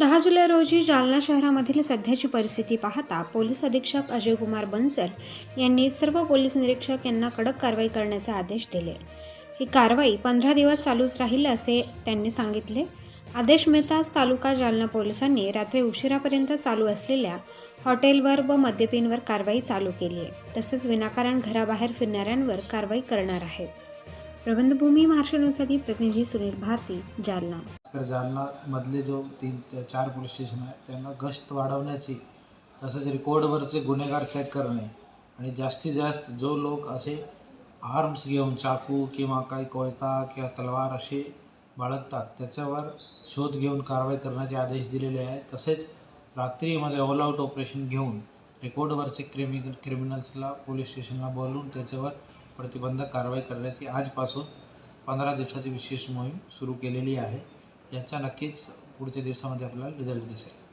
दहा जुलै रोजी जालना शहरामधील सध्याची परिस्थिती पाहता पोलीस अधीक्षक अजयकुमार बन्सल यांनी सर्व पोलीस निरीक्षक यांना कडक कारवाई करण्याचे आदेश दिले. ही कारवाई पंधरा दिवस चालूच राहील असे त्यांनी सांगितले. आदेश मिळताच तालुका जालना पोलिसांनी रात्री उशिरापर्यंत चालू असलेल्या हॉटेलवर व मद्यपींवर कारवाई चालू केली आहे. तसेच विनाकारण घराबाहेर फिरणाऱ्यांवर कारवाई करणार आहेत. प्रबंधभूमी महाराष्ट्र न्यूजसाठी प्रतिनिधी सुनील भारती जालना. तर जालनामधले जो तीन ते चार पोलीस स्टेशन आहे त्यांना गस्त वाढवण्याची तसंच रेकॉर्डवरचे गुन्हेगार चेक करणे आणि जास्तीत जास्त जो लोक असे आर्म्स घेऊन चाकू किंवा काही कोयता किंवा तलवार असे बाळगतात त्याच्यावर शोध घेऊन कारवाई करण्याचे आदेश दिलेले आहे तसेच रात्रीमध्ये ऑल आऊट ऑपरेशन घेऊन रेकॉर्डवरचे क्रिमि क्रिमिनल्सला पोलीस स्टेशनला बोलवून त्याच्यावर प्रतिबंधक कारवाई करण्याची आजपासून पंधरा दिवसाची विशेष मोहीम सुरू केलेली आहे. याचा नक्कीच पुढच्या दिवसामध्ये आपल्याला रिझल्ट दिसेल.